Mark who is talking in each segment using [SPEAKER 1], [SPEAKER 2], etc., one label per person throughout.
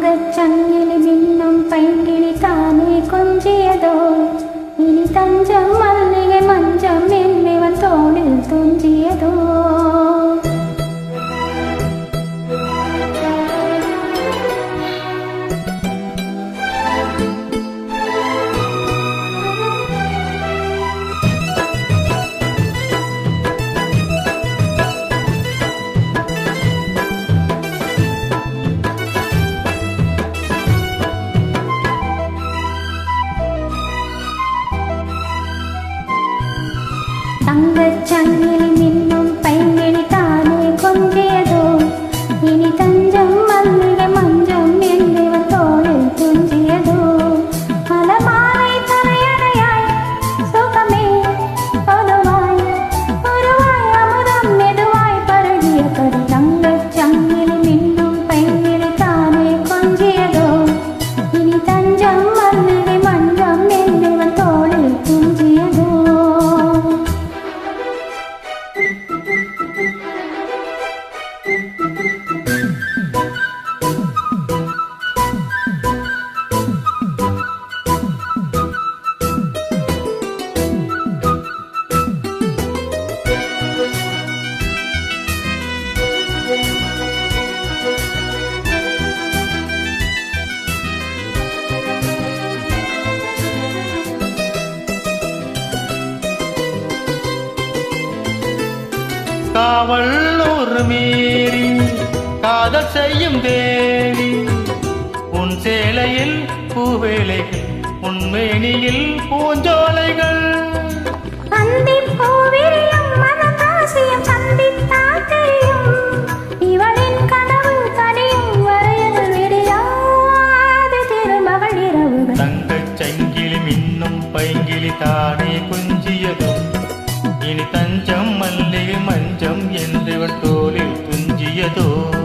[SPEAKER 1] പൊങ്കച്ചങ്ങിൽ നിന്നും പൈങ്കിളി താനെ കൊഞ്ചിയതോ? चाहिए どこ?
[SPEAKER 2] காவல் ஒரு மீறி காதல் செய்யும் தேவி உன் சேலையில் பூவேலைகள் உன் மேனியில் பூஞ்சோலைகள்.
[SPEAKER 1] பூவிரியா ಕಿರದೋ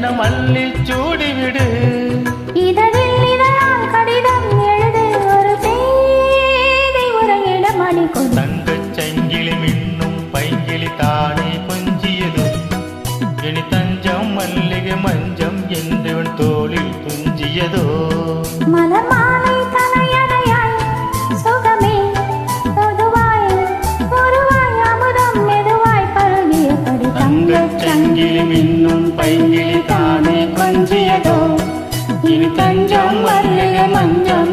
[SPEAKER 1] தினம் அள்ளி சூடிவிடு.
[SPEAKER 2] தங்கச் சங்கிலி மின்னும் பைங்கிலி தானே கொஞ்சியது. இனி தஞ்சம் மல்லிகை மஞ்சம் எந்த பைங்கிளி மின்னும்
[SPEAKER 1] பைங்கிளி தானே கொஞ்சியதோ இனி தஞ்சம் வருக
[SPEAKER 2] மஞ்சம்